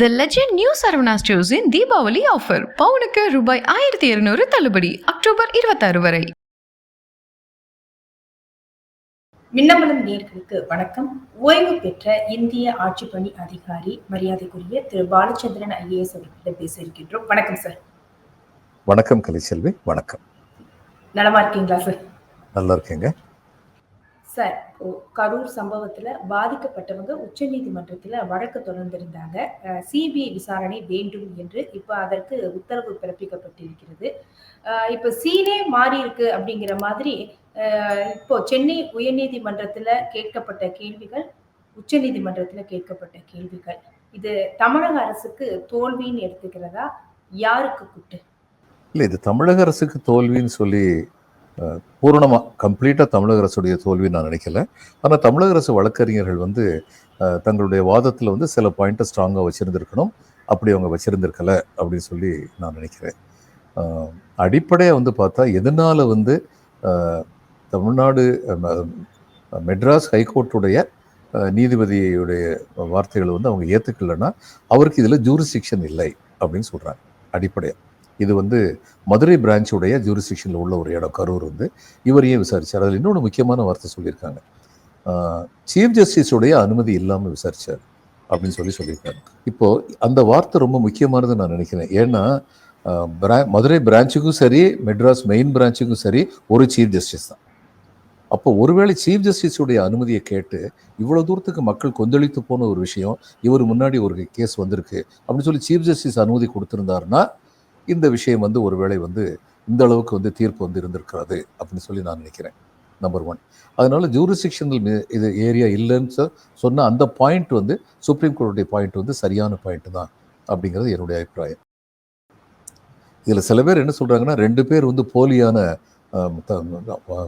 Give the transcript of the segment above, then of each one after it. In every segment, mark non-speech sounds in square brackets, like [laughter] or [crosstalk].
தி legend new Saravana ஸ்டோர்ஸின் Deepavali offer பவுனுக்கு ரூபாய் ஆயிரத்தி இருநூறு தள்ளுபடி அக்டோபர் இருபத்தாறு வரை மின்னமலம் நேர்களுக்கு வணக்கம். ஓய்வு பெற்ற இந்திய ஆட்சிப்பணி அதிகாரி மரியாதைக்குரிய திரு பாலச்சந்திரன் ஐஏஎஸ் அவர்களிடம் பேச இருக்கின்றோம். வணக்கம் சார். வணக்கம் கலைச்செல்வி வணக்கம். நலமா இருக்கீங்களா சார்? நல்லா இருக்கேங்க. சார் கரூர் சம்பவத்துல பாதிக்கப்பட்டவங்க உச்சநீதிமன்றத்துல வழக்கு தொடர்ந்திருந்தாங்க. சிபிஐ விசாரணை வேண்டும் என்று இப்ப அதற்கு உத்தரவு பிறப்பிக்கப்பட்டிருக்கிறது. அஹ் இப்ப சீனே மாறி இருக்கு அப்படிங்கிற மாதிரி இப்போ சென்னை உயர்நீதிமன்றத்துல கேட்கப்பட்ட கேள்விகள் உச்ச நீதிமன்றத்தில் கேட்கப்பட்ட கேள்விகள். இது தமிழக அரசுக்கு தோல்வின்னு எடுத்துக்கிறதா? யாருக்கு குட்டு இல்லை இது தமிழக அரசுக்கு தோல்வின்னு சொல்லி பூரணமாக கம்ப்ளீட்டாக தமிழக அரசுடைய தோல்வி நான் நினைக்கல. ஆனால் தமிழக அரசு வழக்கறிஞர்கள் வந்து தங்களுடைய வாதத்தில் வந்து சில பாயிண்ட்டை ஸ்ட்ராங்காக வச்சுருந்துருக்கணும். அப்படி அவங்க வச்சுருந்துருக்கல அப்படின்னு சொல்லி நான் நினைக்கிறேன். அடிப்படையாக வந்து பார்த்தா எதனால் வந்து தமிழ்நாடு மெட்ராஸ் ஹைகோர்ட்டுடைய நீதிபதியுடைய வார்த்தைகளை வந்து அவங்க ஏற்றுக்கலைன்னா அவருக்கு இதில் ஜூரிஸ்டிக்ஷன் இல்லை அப்படின்னு சொல்கிறாங்க அடிப்படையாக இது வந்து மதுரை பிரான்ச்சுடைய ஜூரிஸ்டிக்ஷனில் உள்ள ஒரு இடம் கரூர் வந்து. இவரையே விசாரிச்சார். அதில் இன்னொன்று முக்கியமான வார்த்தை சொல்லியிருக்காங்க. சீஃப் ஜஸ்டிஸுடைய அனுமதி இல்லாமல் விசாரிச்சார் அப்படின்னு சொல்லி சொல்லியிருக்காங்க இப்போது அந்த வார்த்தை ரொம்ப முக்கியமானது நான் நினைக்கிறேன். ஏன்னா பிரா- மதுரை பிரான்ச்சுக்கும் சரி மெட்ராஸ் மெயின் பிரான்ச்சுக்கும் சரி ஒரு சீஃப் ஜஸ்டிஸ் தான். அப்போ ஒருவேளை சீஃப் ஜஸ்டிஸுடைய அனுமதியை கேட்டு இவ்வளோ தூரத்துக்கு மக்கள் கொந்தளித்து போன ஒரு விஷயம் இவர் முன்னாடி ஒரு கேஸ் வந்திருக்கு அப்படின்னு சொல்லி சீஃப் ஜஸ்டிஸ் அனுமதி கொடுத்துருந்தாருன்னா இந்த விஷயம் வந்து ஒருவேளை வந்து இந்த அளவுக்கு வந்து தீர்ப்பு வந்து இருந்திருக்கிறது அப்படின்னு சொல்லி நான் நினைக்கிறேன். நம்பர் ஒன் அதனால ஜூரிஸ்டிக்ஷனல் இது ஏரியா இல்லைன்னு சொன்ன அந்த பாயிண்ட் வந்து சுப்ரீம் கோர்ட்டுடைய பாயிண்ட் வந்து சரியான பாயிண்ட் தான் அப்படிங்கிறது என்னுடைய அபிப்பிராயம். இதில் சில பேர் என்ன சொல்கிறாங்கன்னா ரெண்டு பேர் வந்து போலியான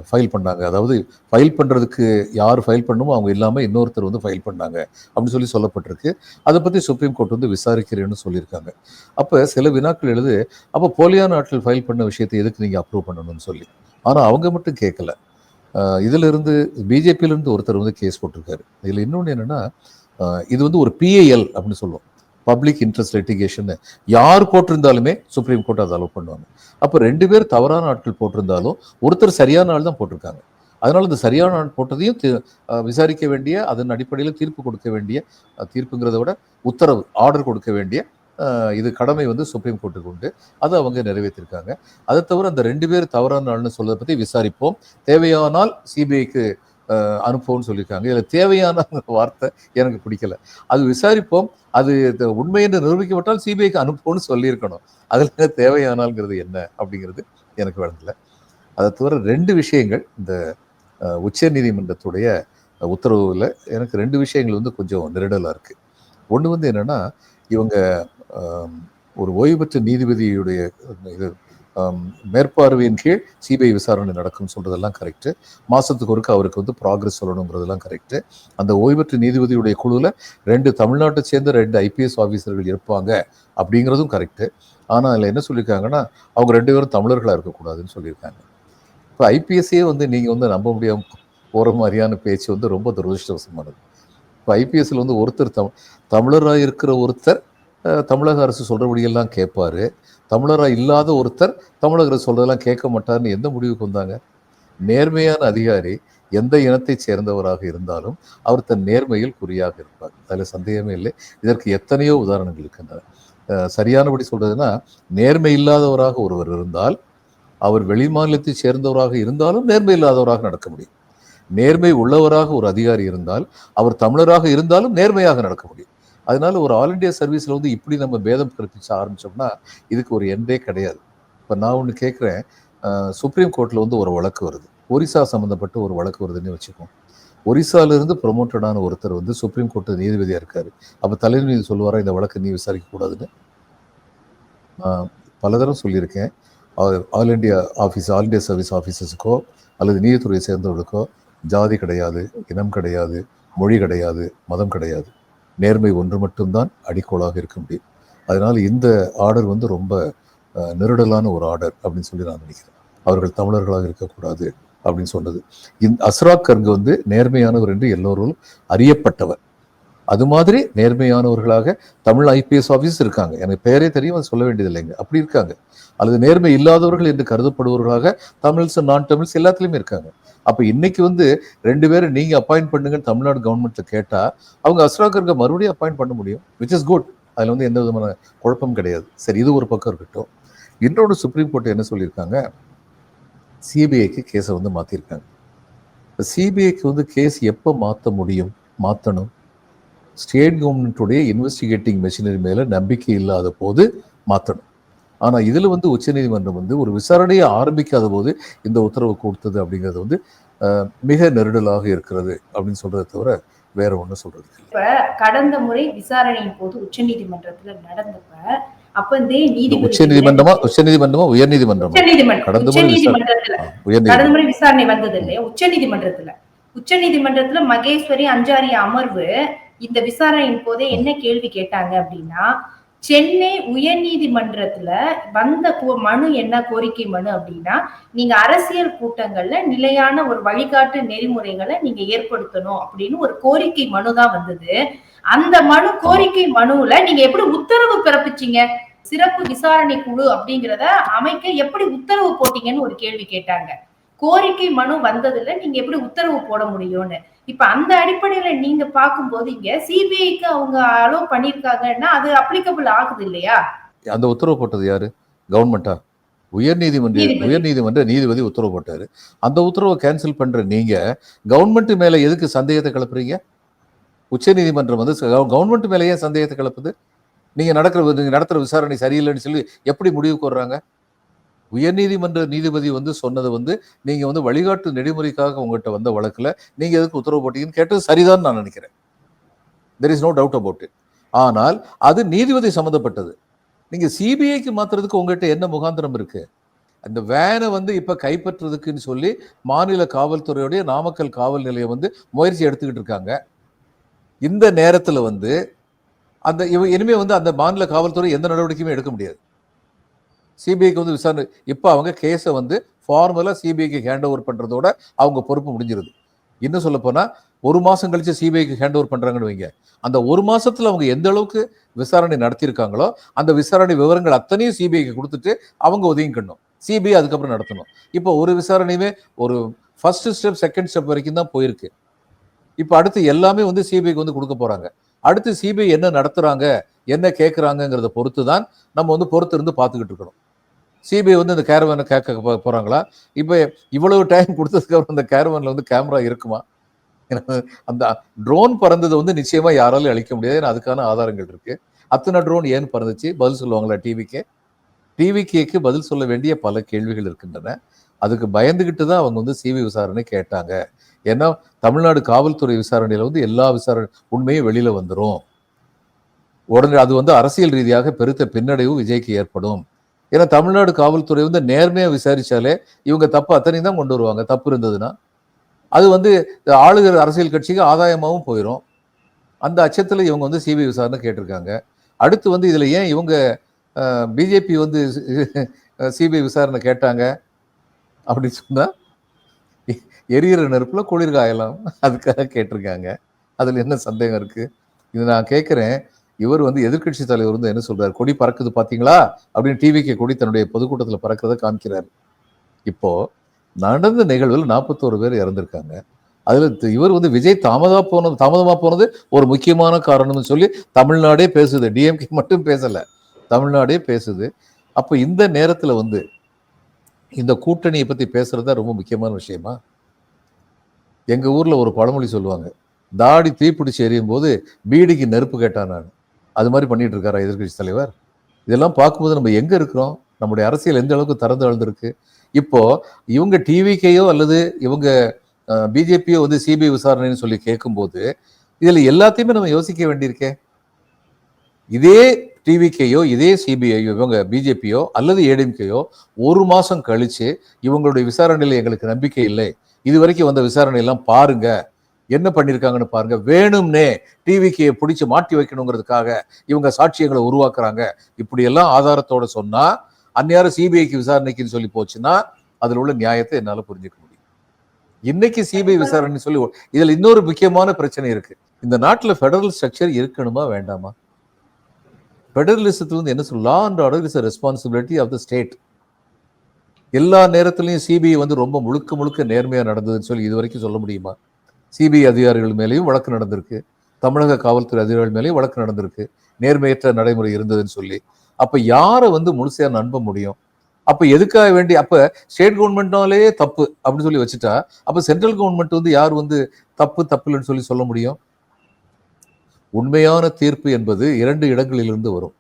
ஃபைல் பண்ணாங்க. அதாவது ஃபைல் பண்ணுறதுக்கு யார் ஃபைல் பண்ணுமோ அவங்க இல்லாமல் இன்னொருத்தர் வந்து ஃபைல் பண்ணாங்க அப்படின்னு சொல்லி சொல்லப்பட்டிருக்கு. அதை பற்றி சுப்ரீம் கோர்ட் வந்து விசாரிக்கிறேன்னு சொல்லியிருக்காங்க. அப்போ சில வினாக்கள் எழுது அப்போ போலியான ஆட்கள் ஃபைல் பண்ண விஷயத்தை எதுக்கு நீங்கள் அப்ரூவ் பண்ணணும்னு சொல்லி. ஆனால் அவங்க மட்டும் கேட்கல. இதிலிருந்து பிஜேபியிலேருந்து பிஜேபியில இருந்து ஒருத்தர் வந்து கேஸ் போட்டிருக்காரு. இதில் இன்னொன்று என்னென்னா இது வந்து ஒரு பிஏஎல் அப்படின்னு சொல்லுவோம். பப்ளிக் இன்ட்ரெஸ்ட் லிட்டிகேஷன் யார் போட்டிருந்தாலுமே சுப்ரீம் கோர்ட் அதை அலோவ் பண்ணுவாங்க. அப்போ ரெண்டு பேர் தவறான ஆட்கள் போட்டிருந்தாலும் ஒருத்தர் சரியான ஆள் தான் போட்டிருக்காங்க. அதனால் இந்த சரியான ஆள் போட்டதையும் விசாரிக்க வேண்டிய அதன் அடிப்படையில் தீர்ப்பு கொடுக்க வேண்டிய தீர்ப்புங்கிறத விட உத்தரவு ஆர்டர் கொடுக்க வேண்டிய இது கடமை வந்து சுப்ரீம் கோர்ட்டுக்கு உண்டு. அதை அவங்க நிறைவேற்றிருக்காங்க. அதை தவிர அந்த ரெண்டு பேர் தவறான ஆள்னு சொல்றதை பற்றி விசாரிப்போம். தேவையானால் சிபிஐக்கு அனுப்புவோம்னு சொல்லியிருக்காங்க. இதில் தேவையான வார்த்தை எனக்கு பிடிக்கல. அது விசாரிப்போம். அது உண்மை என்று நிரூபிக்கப்பட்டால் சிபிஐக்கு அனுப்புவோம்னு சொல்லியிருக்கணும். அதில் தேவையானால்ங்கிறது என்ன அப்படிங்கிறது எனக்கு விளங்கல அதை தவிர ரெண்டு விஷயங்கள் இந்த உச்ச நீதிமன்றத்துடைய உத்தரவுல எனக்கு ரெண்டு விஷயங்கள் வந்து கொஞ்சம் நெருடலாக இருக்குது ஒன்று வந்து என்னென்னா இவங்க ஒரு ஓய்வு பெற்ற நீதிபதியுடைய இது மேற்பார்வையின் கீழ் சிபிஐ விசாரணை நடக்கும் சொல்றதெல்லாம் கரெக்டு மாசத்துக்கு ஒருக்க அவருக்கு வந்து ப்ராக்ரஸ் சொல்லணுங்கிறதெல்லாம் கரெக்டு அந்த ஓய்வற்ற நீதிபதியுடைய குழுவில் ரெண்டு தமிழ்நாட்டை சேர்ந்த ரெண்டு ஐபிஎஸ் ஆஃபீஸர்கள் இருப்பாங்க அப்படிங்கிறதும் கரெக்டு ஆனால் அதில் என்ன சொல்லியிருக்காங்கன்னா அவங்க ரெண்டு பேரும் தமிழர்களாக இருக்கக்கூடாதுன்னு சொல்லியிருக்காங்க. இப்போ ஐபிஎஸ்ஸே வந்து நீங்கள் வந்து நம்ப முடியாமல் போகிற மாதிரியான பேச்சு வந்து ரொம்ப துரதிருஷ்டவசமானது. இப்போ ஐபிஎஸ்சில் வந்து ஒருத்தர் தம் தமிழராக இருக்கிற ஒருத்தர் தமிழக அரசு சொல்கிறபடியெல்லாம் கேட்பார். தமிழராக இல்லாத ஒருத்தர் தமிழக அரசு சொல்கிறதெல்லாம் கேட்க மாட்டார்னு எந்த முடிவுக்கு வந்தாங்க? நேர்மையான அதிகாரி எந்த இனத்தைச் சேர்ந்தவராக இருந்தாலும் அவர் தன் நேர்மையில் குறியாக இருப்பார். அதில் சந்தேகமே இல்லை. இதற்கு எத்தனையோ உதாரணங்கள் இருக்கின்றன. சரியானபடி சொல்றதுன்னா நேர்மை இல்லாதவராக ஒருவர் இருந்தால் அவர் வெளி மாநிலத்தைச் சேர்ந்தவராக இருந்தாலும் நேர்மை இல்லாதவராக நடக்க முடியும். நேர்மை உள்ளவராக ஒரு அதிகாரி இருந்தால் அவர் தமிழராக இருந்தாலும் நேர்மையாக நடக்க முடியும். அதனால ஒரு ஆல் இண்டியா சர்வீஸில் வந்து இப்படி நம்ம பேதம் கற்பிச்ச ஆரம்பிச்சோம்னா இதுக்கு ஒரு எண்டே கிடையாது. இப்போ நான் ஒன்று கேட்குறேன் சுப்ரீம் கோர்ட்டில் வந்து ஒரு வழக்கு வருது. ஒரிசா சம்மந்தப்பட்ட ஒரு வழக்கு வருதுன்னு வச்சுக்கோம் ஒரிசாலேருந்து ப்ரொமோட்டடான ஒருத்தர் வந்து சுப்ரீம் கோர்ட்டு நீதிபதியாக இருக்கார். அப்போ தலைமை நீதி சொல்லுவாரா இந்த வழக்கு நீ விசாரிக்க கூடாதுன்னு? நான் சொல்லியிருக்கேன். All India office all India service ஆஃபீஸர்ஸுக்கோ அல்லது நீதித்துறையை சேர்ந்தவர்களுக்கோ ஜாதி கிடையாது இனம் கிடையாது மொழி கிடையாது மதம் கிடையாது. நேர்மை ஒன்று மட்டும்தான் அடிக்கோளாக இருக்க முடியும். அதனால் இந்த ஆர்டர் வந்து ரொம்ப நெருடலான ஒரு ஆர்டர் அப்படின்னு சொல்லி நான் நினைக்கிறேன். அவர்கள் தமிழர்களாக இருக்கக்கூடாது அப்படின்னு சொன்னது. இந்த அஸ்ராக் கர்க் வந்து நேர்மையானவர் என்று எல்லோரும் அறியப்பட்டவர். அது மாதிரி நேர்மையானவர்களாக தமிழ் ஐபிஎஸ் ஆஃபீஸ் இருக்காங்க. எனக்கு பேரே தெரியும் அதை சொல்ல வேண்டியதில்லைங்க. அப்படி இருக்காங்க. அல்லது நேர்மை இல்லாதவர்கள் என்று கருதப்படுபவர்களாக தமிழ்ஸ் நான் தமிழ்ஸ் எல்லாத்துலேயுமே இருக்காங்க. அப்போ இன்னைக்கு வந்து ரெண்டு பேரும் நீங்கள் அப்பாயிண்ட் பண்ணுங்கன்னு தமிழ்நாடு கவர்மெண்ட்டில் கேட்டால் அவங்க அஸ்ராகருக்கு மறுபடியும் அப்பாயிண்ட் பண்ண முடியும் விச் இஸ் குட் அதில் வந்து எந்த விதமான குழப்பம் கிடையாது. சரி இது ஒரு பக்கம் இருக்கட்டும். இன்னொன்று சுப்ரீம் கோர்ட் என்ன சொல்லியிருக்காங்க? சிபிஐக்கு கேஸை வந்து மாத்திருக்காங்க. சிபிஐக்கு வந்து கேஸ் எப்போ மாற்ற முடியும்? மாற்றணும் ஸ்டேட் கவர்மெண்ட்டுடைய இன்வெஸ்டிகேட்டிங் மெஷினரி மேலே நம்பிக்கை இல்லாத போது மாற்றணும் ஆனால் இதில் வந்து உச்சநீதிமன்றம் வந்து ஒரு விசாரணையை ஆரம்பிக்காத போது இந்த உத்தரவு கொடுத்தது அப்படிங்கிறது வந்து மிக நெருடலாக இருக்கிறது அப்படின்னு சொல்றதை தவிர வேற ஒன்றும் சொல்றது இப்ப கடந்த முறை விசாரணையின் போது உச்சநீதிமன்றத்துல நடந்தப்ப அப்ப இதே நீதிபதி உச்ச நீதிமன்றமா உச்ச நீதிமன்றமா உயர் நீதிமன்றமா உச்சநீதிமன்றம் கடந்த முறை கடந்த முறை விசாரணை வந்தது இல்லையா உச்சநீதிமன்றத்துல. உச்சநீதிமன்றத்துல மகேஸ்வரி அஞ்சாரி அமர்வு இந்த விசாரணையின் போதே என்ன கேள்வி கேட்டாங்க அப்படின்னா சென்னை உயர்நீதிமன்றத்துல வந்த கோ- மனு என்ன கோரிக்கை மனு அப்படின்னா நீங்க அரசியல் கூட்டங்கள்ல நிலையான ஒரு வழிகாட்டு நெறிமுறைகளை நீங்க ஏற்படுத்தணும் அப்படின்னு ஒரு கோரிக்கை மனு தான் வந்தது. அந்த மனு கோரிக்கை மனுவுல நீங்க எப்படி உத்தரவு பிறப்பிச்சீங்க? சிறப்பு விசாரணை குழு அப்படிங்கிறத அமைக்க எப்படி உத்தரவு போட்டீங்கன்னு ஒரு கேள்வி கேட்டாங்க. கோரிக்கை மனு வந்ததுல நீங்க எப்படி உத்தரவு போட முடியும்னு. இப்ப அந்த அடிப்படையில நீங்க பார்க்கும்போது இங்க சிபிஐக்கு அவங்க அலோ பண்ணிருக்காங்கன்னா அது அப்ளிகபிள் ஆகுது இல்லையா? அந்த உத்தரவு போட்டது யாரு? கவர்மெண்டா உயர் நீதிமன்ற. உயர் நீதிமன்ற நீதிபதி உத்தரவு போட்டாரு. அந்த உத்தரவை கேன்சல் பண்ற நீங்க கவர்மெண்ட் மேல எதுக்கு சந்தேகத்தை கிளப்புறீங்க? உச்ச நீதிமன்றம் வந்து கவர்மெண்ட் மேல ஏன் சந்தேகத்தை கிளப்புது? நீங்க நடக்கிற நீங்க நடத்துற விசாரணை சரியில்லைன்னு சொல்லி எப்படி முடிவுக்கு வர்றாங்க? உயர்நீதிமன்ற நீதிபதி வந்து சொன்னது வந்து நீங்க வந்து வழிகாட்டு நெறிமுறைக்காக உங்கள்கிட்ட வந்த வழக்கில் நீங்க எதுக்கு உத்தரவு போட்டீங்கன்னு கேட்டது சரிதான் நான் நினைக்கிறேன். There is no doubt about it ஆனால் அது நீதிபதி சம்மந்தப்பட்டது நீங்க சிபிஐக்கு மாத்துறதுக்கு உங்கள்கிட்ட என்ன முகாந்திரம் இருக்கு? அந்த வேனை வந்து இப்போ கைப்பற்றுறதுக்குன்னு சொல்லி மாநில காவல்துறையுடைய நாமக்கல் காவல் நிலையம் வந்து முயற்சி எடுத்துக்கிட்டு இருக்காங்க. இந்த நேரத்தில் வந்து அந்த இவ இனிமேல் வந்து அந்த மாநில காவல்துறை எந்த நடவடிக்கையுமே எடுக்க முடியாது. சிபிஐக்கு வந்து விசாரணை. இப்போ அவங்க கேஸை வந்து ஃபார்மலாக சிபிஐக்கு ஹேண்ட் ஓவர் பண்ணுறதோட அவங்க பொறுப்பு முடிஞ்சிருது. இன்னும் சொல்ல ஒரு மாதம் கழிச்சு சிபிஐக்கு ஹேண்ட் ஓவர் பண்ணுறாங்கன்னு வைங்க. அந்த ஒரு மாதத்தில் அவங்க எந்த அளவுக்கு விசாரணை நடத்தியிருக்காங்களோ அந்த விசாரணை விவரங்கள் அத்தனையும் சிபிஐக்கு கொடுத்துட்டு அவங்க ஒதுங்கிக்கணும் சிபிஐ அதுக்கப்புறம் நடத்தணும். இப்போ ஒரு விசாரணையுமே ஒரு ஃபர்ஸ்ட் ஸ்டெப் செகண்ட் ஸ்டெப் வரைக்கும் தான் போயிருக்கு. இப்போ அடுத்து எல்லாமே வந்து சிபிஐக்கு வந்து கொடுக்க போகிறாங்க அடுத்து சிபிஐ என்ன நடத்துகிறாங்க என்ன கேட்குறாங்கங்கிறத பொறுத்து தான் நம்ம வந்து பொறுத்து இருந்து பார்த்துக்கிட்டு இருக்கணும். சிபிஐ வந்து இந்த கேரவனை கேட்க போகிறாங்களா இப்போ இவ்வளவு டைம் கொடுத்ததுக்கு அப்புறம் அந்த கேரவான்ல வந்து கேமரா இருக்குமா? அந்த ட்ரோன் பறந்தது வந்து நிச்சயமாக யாராலும் அழிக்க முடியாது. ஏன்னா அதுக்கான ஆதாரங்கள் இருக்குது அத்தனை ட்ரோன் ஏன் பறந்துச்சு? பதில் சொல்லுவாங்களா டிவிக்கே டிவிக்கேக்கு பதில் சொல்ல வேண்டிய பல கேள்விகள் இருக்கின்றன. அதுக்கு பயந்துக்கிட்டு தான் அவங்க வந்து சிபி விசாரணை கேட்டாங்க. ஏன்னா தமிழ்நாடு காவல்துறை விசாரணையில் வந்து எல்லா விசாரணை உண்மையும் வெளியில் வந்துடும் உடனே அது வந்து அரசியல் ரீதியாக பெருத்த பின்னடைவு விஜய்க்கு ஏற்படும். ஏன்னா தமிழ்நாடு காவல்துறை வந்து நேர்மையா விசாரிச்சாலே இவங்க தப்பு அத்தனையும் தான் கொண்டு வருவாங்க. தப்பு இருந்ததுன்னா. அது வந்து ஆளுகிற அரசியல் கட்சிக்கு ஆதாயமாகவும் போயிடும் அந்த அச்சத்தில் இவங்க வந்து சிபிஐ விசாரணை கேட்டிருக்காங்க. அடுத்து வந்து இதில் ஏன் இவங்க பிஜேபி வந்து [laughs] சிபிஐ விசாரணை கேட்டாங்க? அப்படின்னு சொன்னால் எரியிற நெருப்பில் குளிர் காயலாம் அதுக்காக கேட்டிருக்காங்க. அதில் என்ன சந்தேகம் இருக்குது இது நான் கேட்குறேன் இவர் வந்து எதிர்க்கட்சி தலைவர் வந்து என்ன சொல்றாரு? கொடி பறக்குது பாத்தீங்களா? அப்படின்னு டிவிக்கு கொடி தன்னுடைய பொதுக்கூட்டத்தில் பறக்கிறத காமிக்கிறாரு இப்போ நடந்த நிகழ்வில் நாற்பத்தோரு பேர் இறந்திருக்காங்க. அதில் இவர் வந்து விஜய் தாமதா போனது தாமதமா போனது ஒரு முக்கியமான காரணம்னு சொல்லி தமிழ்நாடே பேசுது. டிஎம்கே மட்டும் பேசலை. தமிழ்நாடே பேசுது. அப்போ இந்த நேரத்தில் வந்து இந்த கூட்டணியை பற்றி பேசுறது தான் ரொம்ப முக்கியமான விஷயமா? எங்கள் ஊரில் ஒரு பழமொழி சொல்லுவாங்க. தாடி தீப்பிடிச்சு எரியும் போது பீடிக்கு நெருப்பு கேட்டான் நான். அது மாதிரி பண்ணிட்டு இருக்காரா எதிர்க்கட்சி தலைவர்? இதெல்லாம் பார்க்கும்போது நம்ம எங்கே இருக்கிறோம்? நம்முடைய அரசியல் எந்த அளவுக்கு திறந்து வளர்ந்துருக்கு? இப்போ இவங்க டிவிக்கையோ அல்லது இவங்க பிஜேபியோ வந்து சிபிஐ விசாரணைன்னு சொல்லி கேட்கும்போது இதில் எல்லாத்தையுமே நம்ம யோசிக்க வேண்டியிருக்கே. இதே டிவிகேயோ இதே சிபிஐயோ இவங்க பிஜேபியோ அல்லது ஏடிஎம்கேயோ ஒரு மாதம் கழித்து இவங்களுடைய விசாரணையில் எங்களுக்கு நம்பிக்கை இல்லை. இது வரைக்கும் வந்த விசாரணையெல்லாம் பாருங்கள் என்ன பண்ணிருக்காங்கன்னு பாருங்க. வேணும்னே டிவிக்கு பிடிச்சு மாட்டி வைக்கணுங்கிறதுக்காக இவங்க சாட்சியங்களை உருவாக்குறாங்க. இப்படி எல்லாம் ஆதாரத்தோட சொன்னா அந்நேரம் சிபிஐக்கு விசாரணைக்குன்னு சொல்லி போச்சுன்னா அதுல உள்ள நியாயத்தை என்னால புரிஞ்சுக்க முடியும். இன்னைக்கு சிபிஐ விசாரணை சொல்லி இதுல இன்னொரு முக்கியமான பிரச்சனை இருக்கு. இந்த நாட்டில் ஃபெடரல் ஸ்ட்ரக்சர் இருக்கணுமா வேண்டாமா? ஃபெடரலிசத்துல வந்து என்ன சொல்ல law and order is responsibility of the state எல்லா நேரத்துலையும் சிபிஐ வந்து ரொம்ப முழுக்க முழுக்க நேர்மையாக நடந்ததுன்னு சொல்லி இது வரைக்கும் சொல்ல முடியுமா? சிபிஐ அதிகாரிகள் மேலேயும் வழக்கு நடந்திருக்கு. தமிழக காவல்துறை அதிகாரிகள் மேலேயும் வழக்கு நடந்திருக்கு. நேர்மையற்ற நடைமுறை இருந்ததுன்னு சொல்லி. அப்போ யாரை வந்து முழுசையாக நம்ப முடியும்? அப்போ எதுக்காக வேண்டி அப்போ ஸ்டேட் கவர்மெண்ட்னாலே தப்பு அப்படின்னு சொல்லி வச்சுட்டா அப்போ சென்ட்ரல் கவர்மெண்ட் வந்து யார் வந்து தப்பு தப்புலன்னு சொல்லி சொல்ல முடியும்? உண்மையான தீர்ப்பு என்பது இரண்டு இடங்களிலிருந்து வரும்.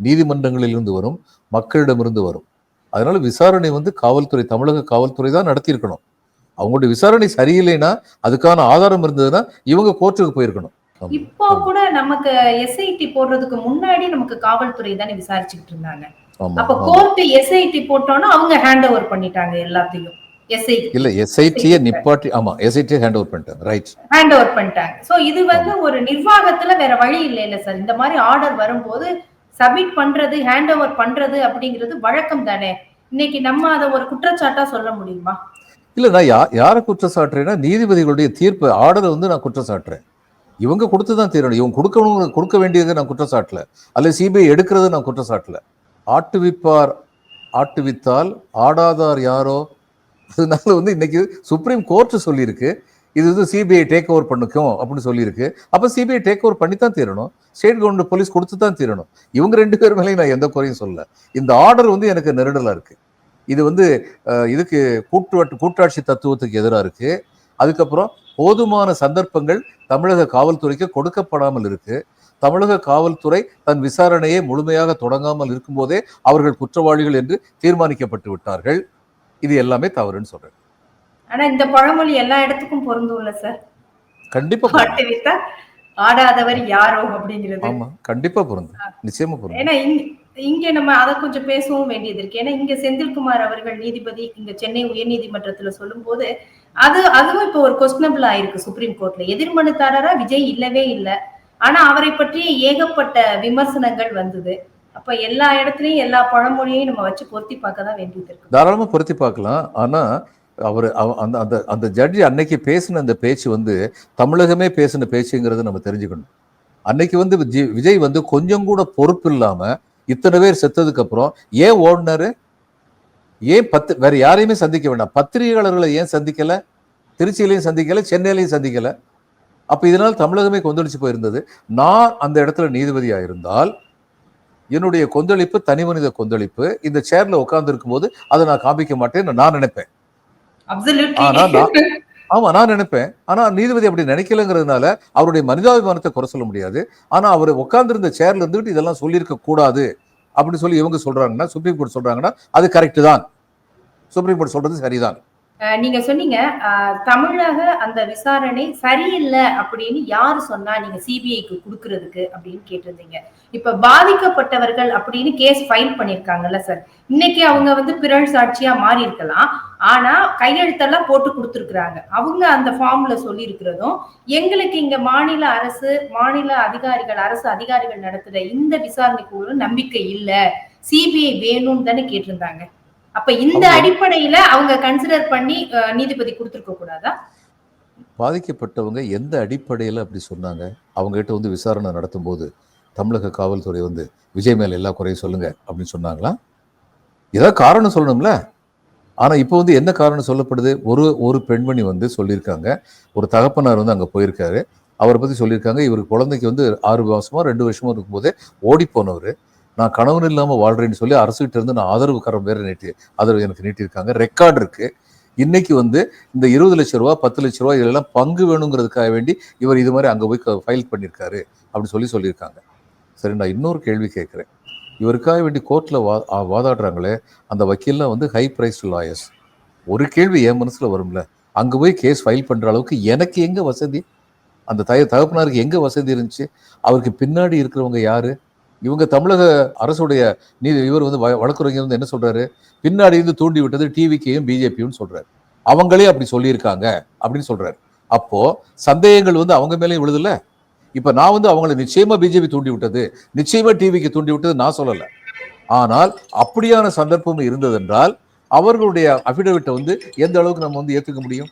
நீதிமன்றங்களிலிருந்து வரும் மக்களிடமிருந்து வரும். அதனால விசாரணை வந்து காவல்துறை தமிழக காவல்துறை தான் நடத்தியிருக்கணும். அவங்களுடைய விசாரணை சரியில்லைன்னா அதுக்கான ஆதாரம் இருந்ததுன்னா இவங்க கோர்ட்டுக்கு போயிருக்கணும். இப்போ கூட நமக்கு எஸ்ஐடி போடுறதுக்கு முன்னாடி நமக்கு காவல்துறை தானே விசாரிச்சுக்கிட்டு இருந்தாங்க. அப்ப. கோர்ட் எஸ்ஐடி போட்டோன்னா அவங்க ஹேண்ட் ஓவர் பண்ணிட்டாங்க எல்லாத்தையும். எஸ்ஐடி இல்ல எஸ்ஐடியை நிப்பாட்டி ஆமா எஸ்ஐடியை ஹேண்ட் ஓவர் பண்ணிட்டேன் ரைட் ஹேண்ட் ஓவர் பண்ணிட்டாங்க. சோ இது வந்து ஒரு நிர்வாகத்துல வேற வழி இல்ல இல்ல சார் இந்த மாதிரி ஆர்டர் வரும்போது சப்மிட் பண்றது ஹேண்ட் ஓவர் பண்றது அப்படிங்கிறது வழக்கம் தானே. இன்னைக்கு நம்ம அதை ஒரு குற்றச்சாட்டா சொல்ல முடியுமா? இல்லை நான் யா யாரை குற்றம் சாட்டுறேன்னா நீதிபதிகளுடைய தீர்ப்பு ஆர்டரை வந்து நான் குற்றம் சாட்டுறேன் இவங்க கொடுத்து தான் தீரணும். இவங்க கொடுக்கணும் கொடுக்க வேண்டியதை நான் குற்றம் சாட்டல அல்லது சிபிஐ எடுக்கிறத நான் குற்றம் சாட்டல ஆட்டுவிப்பார் ஆட்டுவித்தால் ஆடாதார் யாரோ? அதனால வந்து இன்னைக்கு சுப்ரீம் கோர்ட்டு சொல்லியிருக்கு. இது வந்து சிபிஐ டேக் ஓவர் பண்ணுக்கும் அப்படின்னு சொல்லியிருக்கு. அப்போ சிபிஐ டேக் ஓவர் பண்ணி தான் தீரணும். ஸ்டேட் கவர்மெண்ட் போலீஸ் கொடுத்து தான் தீரணும். இவங்க ரெண்டு பேர் மேலேயும் நான் எந்த குறையும் சொல்லல. இந்த ஆர்டர் வந்து எனக்கு நெருடலாக இருக்குது இது வந்து இதுக்கு கூட்டு கூட்டாட்சி தத்துவத்துக்கு எதிராக இருக்கு. அதுக்கப்புறம் போதுமான சந்தர்ப்பங்கள் தமிழக காவல்துறைக்கு கொடுக்கப்படாமல் இருக்கு. தமிழக காவல்துறை தன் விசாரணையை முழுமையாக தொடங்காமல் இருக்கும்போதே அவர்கள் குற்றவாளிகள் என்று தீர்மானிக்கப்பட்டு விட்டார்கள். இது எல்லாமே தவறுன்னு சொல்றேன். ஆனா இந்த பழமொழி எல்லா இடத்துக்கும் பொருந்தும்ல சார்? கண்டிப்பா ஆடாதவர் யாரோ அப்படிங்கிறது. ஆமா கண்டிப்பா பொருந்தும். நிச்சயமா பொருந்தும். ஏன்னா இங்க நம்ம அதை கொஞ்சம் பேசவும் வேண்டியது இருக்கு. ஏன்னா இங்க செந்தில்குமார் அவர்கள் நீதிபதி இங்க சென்னை உயர் நீதிமன்றத்துல சொல்லும் போது அது அதுவும் இப்போ ஒரு கொஸ்டனபிள் ஆயிருக்கு சுப்ரீம் கோர்ட்ல எதிர்மனுதாரரா விஜய் இல்லவே இல்லை. ஆனா அவரை பற்றி ஏகப்பட்ட விமர்சனங்கள் வந்தது. அப்ப எல்லா இடத்துலயும் எல்லா பழமொழியையும் நம்ம வச்சு பொருத்தி பார்க்க தான் வேண்டியது இருக்கு. தாராளமா பொருத்தி பார்க்கலாம். ஆனா அவர் அவ- அந்த அந்த அந்த ஜட்ஜி அன்னைக்கு பேசின அந்த பேச்சு வந்து தமிழகமே பேசின பேச்சுங்கிறத நம்ம தெரிஞ்சுக்கணும். அன்னைக்கு வந்து விஜய் விஜய் வந்து கொஞ்சம் கூட பொறுப்பு இல்லாம இத்தனை பேர் செத்ததுக்கு அப்புறம் ஏன் ஓடினாரு? ஏன் பத்து வேற யாரையுமே சந்திக்க வேண்டாம் பத்திரிகையாளர்களை ஏன் சந்திக்கல? திருச்சியிலையும் சந்திக்கல சென்னையிலையும் சந்திக்கல. அப்ப இதனால் தமிழகமே கொந்தளிச்சு போயிருந்தது. நான் அந்த இடத்துல நீதிபதியா இருந்தால் என்னுடைய கொந்தளிப்பு தனி மனித கொந்தளிப்பு இந்த சேர்ல உட்கார்ந்து இருக்கும்போது அதை நான் காமிக்க மாட்டேன்னு நான் நினைப்பேன். ஆனா அப்சல்யூட்லி ஆமா நான் நினைப்பேன். ஆனா நீதிபதி அப்படி நினைக்கலங்கிறதுனால அவருடைய மனிதாபிமானத்தை குறை சொல்ல முடியாது. ஆனா அவர் உட்கார்ந்திருந்த சேர்ல இருந்துகிட்டு இதெல்லாம் சொல்லியிருக்க கூடாது அப்படின்னு சொல்லி இவங்க சொல்றாங்கன்னா சுப்ரீம் கோர்ட் சொல்றாங்கன்னா அது கரெக்ட் தான். சுப்ரீம் கோர்ட் சொல்றது சரிதான். நீங்க சொன்னீங்க தமிழக அந்த விசாரணை சரியில்லை அப்படின்னு யாரு சொன்னா நீங்க சிபிஐக்கு கொடுக்கறதுக்கு அப்படின்னு கேட்டிருந்தீங்க. இப்ப பாதிக்கப்பட்டவர்கள் அப்படின்னு கேஸ் ஃபைல் பண்ணிருக்காங்கல்ல சார் இன்னைக்கு அவங்க வந்து பிறழ் சாட்சியா மாறி இருக்கலாம் ஆனா கையெழுத்தெல்லாம் போட்டு கொடுத்துருக்குறாங்க. அவங்க அந்த ஃபார்ம்ல சொல்லி இருக்கிறதும் எங்களுக்கு இங்க மாநில அரசு மாநில அதிகாரிகள் அரசு அதிகாரிகள் நடத்துற இந்த விசாரணை குழு நம்பிக்கை இல்ல. சிபிஐ வேணும்னு தானே கேட்டிருந்தாங்க. அப்ப இந்த. அடிப்படையில அவங்க கன்சிடர் பண்ணி நீதிபதி கொடுத்திருக்க கூடாதா? பாதிக்கப்பட்டவங்க எந்த அடிப்படையில் அப்படி சொன்னாங்க அவங்க கிட்ட வந்து விசாரணை நடத்தும்போது தமிழக காவல்துறை வந்து விஜய் மேல எல்லா குறையும் சொல்லுங்க அப்படின்னு சொன்னாங்களா? ஏதாவது காரணம் சொல்லணும்ல? ஆனா இப்போ வந்து என்ன காரணம் சொல்லப்படுது? ஒரு ஒரு பெண்மணி வந்து சொல்லியிருக்காங்க. ஒரு தகப்பனார் வந்து அங்க போயிருக்காரு. அவரை பத்தி சொல்லியிருக்காங்க. இவருக்கு குழந்தைக்கு வந்து ஆறு மாசமோ ரெண்டு வருஷமோ இருக்கும்போதே ஓடி போனவர். நான் கணவன் இல்லாமல் வாழ்கிறேன்னு சொல்லி அரசுகிட்ட இருந்து நான் ஆதரவு கரம் வேறு நீட்டி ஆதரவு எனக்கு நீட்டியிருக்காங்க. ரெக்கார்டு இருக்குது இன்னைக்கு வந்து இந்த இருபது லட்ச ரூபா பத்து லட்ச ரூபா இதெல்லாம் பங்கு வேணுங்கிறதுக்காக வேண்டி இவர் இது மாதிரி அங்கே போய் ஃபைல் பண்ணியிருக்காரு அப்படின்னு சொல்லி சொல்லியிருக்காங்க. சரி நான் இன்னொரு கேள்வி கேட்குறேன். இவருக்காக வேண்டி கோர்ட்டில் வா வாதாடுறாங்களே அந்த வக்கீல்லாம் வந்து ஹை ப்ரைஸ் லாயர்ஸ் ஒரு கேள்வி என் மனசில் வரும்ல. அங்கே போய் கேஸ் ஃபைல் பண்ணுற அளவுக்கு எனக்கு எங்கே வசதி? அந்த தய தகப்பனாருக்கு எங்கே வசதி இருந்துச்சு? அவருக்கு பின்னாடி இருக்கிறவங்க யாரு? இவங்க தமிழக அரசுடைய நீதி இவர் வந்து வ- வழக்குரைஞர் வந்து என்ன சொல்றாரு? பின்னாடி இருந்து தூண்டி விட்டது டிவிக்கையும் பிஜேபியும் சொல்றாரு. அவங்களே அப்படி சொல்லியிருக்காங்க அப்படின்னு சொல்றாரு. அப்போ சந்தேகங்கள் வந்து அவங்க மேலேயும் விழுதுல இப்ப நான் வந்து அவங்களை நிச்சயமா பிஜேபி தூண்டி விட்டது நிச்சயமா டிவிக்கு தூண்டி விட்டது நான் சொல்லலை. ஆனால் அப்படியான சந்தர்ப்பம் இருந்ததென்றால் அவர்களுடைய அபிடவிட்டை வந்து எந்த அளவுக்கு நம்ம வந்து ஏற்றுக்க முடியும்?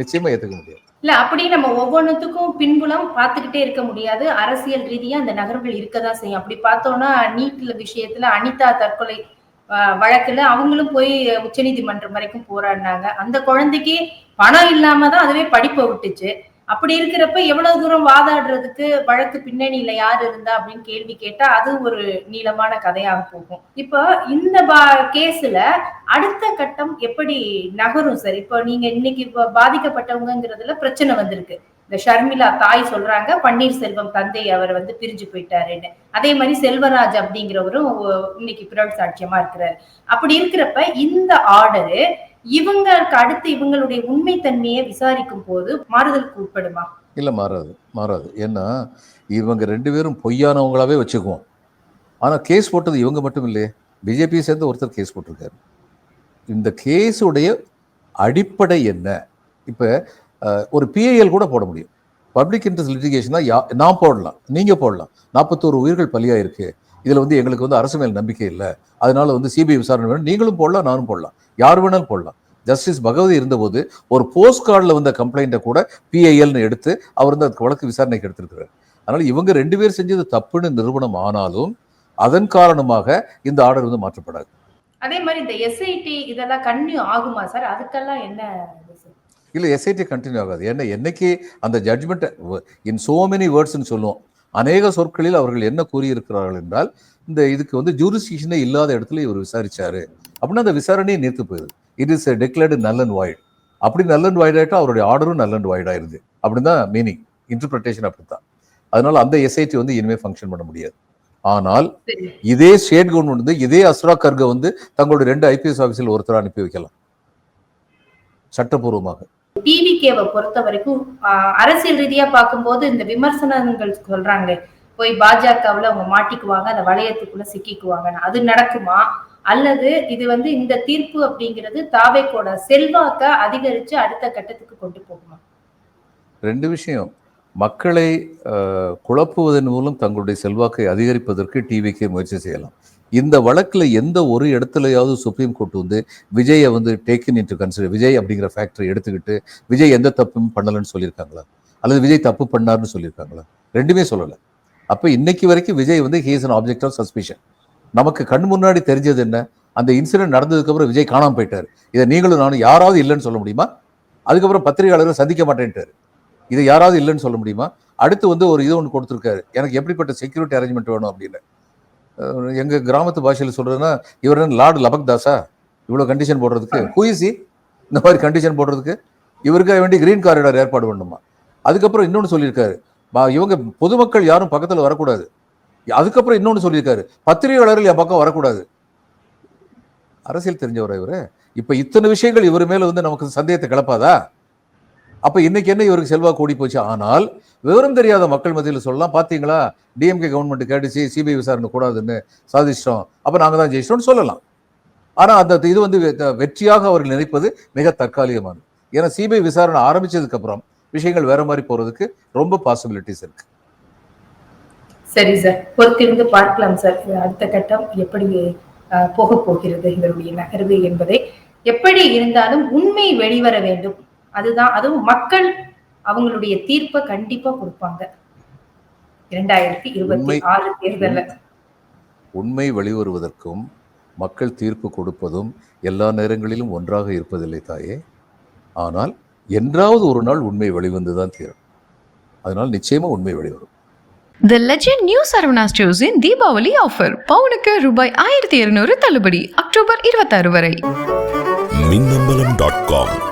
நிச்சயமா ஏத்துக்க முடியாது. இல்ல அப்படி நம்ம ஒவ்வொன்றுத்துக்கும் பின்புலம் பார்த்துக்கிட்டே இருக்க முடியாது. அரசியல் ரீதியா அந்த நகர்வுகள் இருக்கதான் செய்யும். அப்படி பார்த்தோம்னா நீட்ல விஷயத்துல அனிதா தற்கொலை வழக்குல அவங்களும் போய் உச்சநீதிமன்றம் வரைக்கும் போராடினாங்க. அந்த குழந்தைக்கு பணம் இல்லாம தான் அதுவே படிப்பை விட்டுச்சு. அப்படி இருக்கிறப்ப எவ்வளவு தூரம் வாதாடுறதுக்கு வழக்கு பின்னணியில யார் இருந்தா அப்படின்னு கேள்வி கேட்டா அது ஒரு நீளமான கதையாக போகும். இப்போ இந்த கேஸ்ல அடுத்த கட்டம் எப்படி நகரும் சார்? இப்போ நீங்க இன்னைக்கு இப்ப பாதிக்கப்பட்டவங்கிறதுல பிரச்சனை வந்திருக்கு. இந்த ஷர்மிளா தாய் சொல்றாங்க பன்னீர்செல்வம் தந்தை அவர் வந்து பிரிஞ்சு போயிட்டாருன்னு. அதே மாதிரி செல்வராஜ் அப்படிங்கிறவரும் இன்னைக்கு பிறல் சாட்சியமா இருக்கிறாரு. அப்படி இருக்கிறப்ப இந்த ஆர்டரு இவங்களுக்கு அடுத்து இவங்களுடைய உண்மைத்தன்மையை விசாரிக்கும் போது மாறுதலுக்கு உட்படுமா இல்ல மாறாது மாறாது. ஏன்னா இவங்க ரெண்டு பேரும் பொய்யானவங்களாவே வச்சுக்குவோம். ஆனா கேஸ் போட்டது இவங்க மட்டும் இல்லையே. பிஜேபியை சேர்ந்து ஒருத்தர் கேஸ் போட்டிருக்காரு. இந்த கேஸுடைய அடிப்படை என்ன? இப்போ ஒரு பிஐஎல் கூட போட முடியும். பப்ளிக் இன்ட்ரெஸ்ட் லிட்டிகேஷனா யா நான் போடலாம். நீங்கள் போடலாம். நாற்பத்தோரு உயிர்கள் பலியா இதுல வந்து எங்களுக்கு வந்து அரசு மேல் நம்பிக்கை இல்லை. அதனால வந்து சிபிஐ விசாரணை வேணும். நீங்களும் போடலாம் நானும் போடலாம். யார் வேணாலும் போடலாம். ஜஸ்டிஸ் பகவதி இருந்தபோது ஒரு போஸ்ட் கார்டில் வந்த கம்ப்ளைண்ட்டை கூட பிஐஎல்னு எடுத்து அவர் வந்து அதுக்கு வழக்கு விசாரணைக்கு எடுத்திருக்கிறார். அதனால இவங்க ரெண்டு பேர் செஞ்சது தப்புன்னு நிரூபணம் ஆனாலும் அதன் காரணமாக இந்த ஆர்டர் வந்து மாற்றப்படாது. அதே மாதிரி இந்த எஸ்ஐடி இதெல்லாம் கன்னியூ ஆகுமா சார்? அதுக்கெல்லாம் என்ன இல்லை எஸ்ஐடி கண்டினியூ ஆகாது. ஏன்னா என்னைக்கு அந்த ஜட்ஜ்மெண்ட் இன் சோ மெனி வேர்ட்ஸ்னு சொல்லுவோம். அநேக சொற்களில் அவர்கள் என்ன கூறியிருக்கிறார்கள் என்றால் இந்த இதுக்கு வந்து ஜூரிஸ்டிஷனே இல்லாத இடத்துல இவர் விசாரிச்சாரு. அப்படின்னா அந்த விசாரணையை நிறுத்து போயிருது it is declared null and void அப்படி நல் அண்ட் வாய்ட் ஆயிட்டா அவருடைய ஆர்டரும் நல் அண்ட் வாய்ட் ஆயிருது. அப்படின்னு தான் மீனிங் இன்டர்பிரிட்டேஷன் அப்படித்தான். அதனால அந்த எஸ்ஐடி வந்து இனிமேல் ஃபங்க்ஷன் பண்ண முடியாது. ஆனால் இதே ஸ்டேட் கவர்மெண்ட் வந்து இதே அஸ்ரா கர்கை வந்து தங்களுடைய ரெண்டு ஐபிஎஸ் ஆஃபீஸில் ஒருத்தர் அனுப்பி வைக்கலாம். சட்டப்பூர்வமாக டிவிகேவை பொறுத்த வரைக்கும் ஆஹ், அரசியல் ரீதியா பார்க்கும்போது இந்த விமர்சனங்கள் சொல்றாங்களே போய் பாஜகவுல அவங்க மாட்டிக்குவாங்க அந்த வளையத்துக்குள்ள சிக்கிக்குவாங்கன்னு அது நடக்குமா? அல்லது இது வந்து இந்த தீர்ப்பு அப்படிங்கிறது தாவேக்கோட செல்வாக்க அதிகரிச்சு அடுத்த கட்டத்துக்கு கொண்டு போகுமா? ரெண்டு விஷயம். மக்களை குழப்புவதன் மூலம் தங்களுடைய செல்வாக்கை அதிகரிப்பதற்கு டிவிக்கே முயற்சி செய்யலாம். இந்த வழக்கில் எந்த ஒரு இடத்துலையாவது சுப்ரீம் கோர்ட் வந்து விஜயை வந்து டேக்கன் இன்டு கன்சிடர் விஜய் அப்படிங்கிற ஃபேக்டரை எடுத்துக்கிட்டு விஜய் எந்த தப்பும் பண்ணலன்னு சொல்லியிருக்காங்களா? அல்லது விஜய் தப்பு பண்ணார்னு சொல்லியிருக்காங்களா? ரெண்டுமே சொல்லலை. அப்போ இன்னைக்கு வரைக்கும் விஜய் வந்து he's an object of suspicion நமக்கு கண் முன்னாடி தெரிஞ்சது என்ன? அந்த இன்சிடென்ட் நடந்ததுக்கப்புறம் விஜய் காணாமல் போயிட்டார். இதை நீங்களும் நானும் யாராவது இல்லைன்னு சொல்ல முடியுமா? அதுக்கப்புறம் பத்திரிகையாளர்கள் சந்திக்க மாட்டேன்ட்டார். இதை யாராவது இல்லைன்னு சொல்ல முடியுமா? அடுத்து வந்து ஒரு இது ஒன்று கொடுத்துருக்காரு. எனக்கு எப்படிப்பட்ட செக்யூரிட்டி அரேஞ்ச்மெண்ட் வேணும் அப்படின்னு. எங்கள் எங்க கிராமத்து பாஷையில் சொல்றதுன்னா இவர் என்ன லார்டு லபக் தாஸா இவ்வளோ கண்டிஷன் போடுறதுக்கு குயிசி இந்த மாதிரி கண்டிஷன் போடுறதுக்கு. இவருக்காக வேண்டி கிரீன் காரிடார் ஏற்பாடு பண்ணுமா? அதுக்கப்புறம் இன்னொன்று சொல்லியிருக்காரு. பா- இவங்க பொதுமக்கள் யாரும் பக்கத்தில் வரக்கூடாது. அதுக்கப்புறம் இன்னொன்று சொல்லியிருக்காரு. பத்திரிகையாளர்கள் என் பக்கம் வரக்கூடாது. அரசியல் தெரிஞ்சவரா இவரு? இப்போ இத்தனை விஷயங்கள் இவர் மேலே வந்து நமக்கு சந்தேகத்தை கிளப்பாதா? அப்போ இன்னைக்கு என்ன இவருக்கு செல்வா கூடி போச்சு? ஆனால் விவரம் தெரியாத மக்கள் மத்தியில் சொல்லலாம். பார்த்தீங்களா டிஎம்கே கவர்மெண்ட் கேட்டுச்சு சிபிஐ விசாரணை கூடாதுன்னு சாதிச்சிட்டோம். அப்போ நாங்கள் தான் ஜெயிச்சிட்டோம்னு சொல்லலாம். ஆனால் அந்த இது வந்து வெற்றியாக அவர்கள் நினைப்பது மிக தற்காலிகமானது. ஏன்னா சிபிஐ விசாரணை ஆரம்பிச்சதுக்கப்புறம் விஷயங்கள் வேற மாதிரி போறதுக்கு ரொம்ப பாசிபிலிட்டிஸ் இருக்கு. சரி சார் பொறுத்திருந்து பார்க்கலாம் சார் அடுத்த கட்டம் எப்படி போக போகிறது? இவருடைய நகர்வு என்பதை எப்படி இருந்தாலும் உண்மை வெளிவர வேண்டும். அதுதான் அதுவும் மக்கள் அவங்களுடைய தீர்ப்பை கண்டிப்பா கொடுப்பாங்க. இரண்டாயிரத்தி இருபத்தி உண்மை- ஆறு தேர்தல்ல. உண்மை வெளிவருவதற்கும் மக்கள் தீர்ப்பு கொடுப்பதும் எல்லா நேரங்களிலும் ஒன்றாக இருப்பதில்லை தாயே. ஆனால் என்றாவது ஒரு நாள் உண்மை வெளிவந்து தான் தீரும். அதனால் நிச்சயமா உண்மை வெளிவரும். தி லெஜெண்ட் நியூ சரவணா ஸ்டோர்ஸின் தீபாவளி ஆஃபர் பவுனுக்கு ரூபாய் ஆயிரத்தி இருநூறு தள்ளுபடி அக்டோபர் இருபத்தாறு வரை. Minnambalam dot com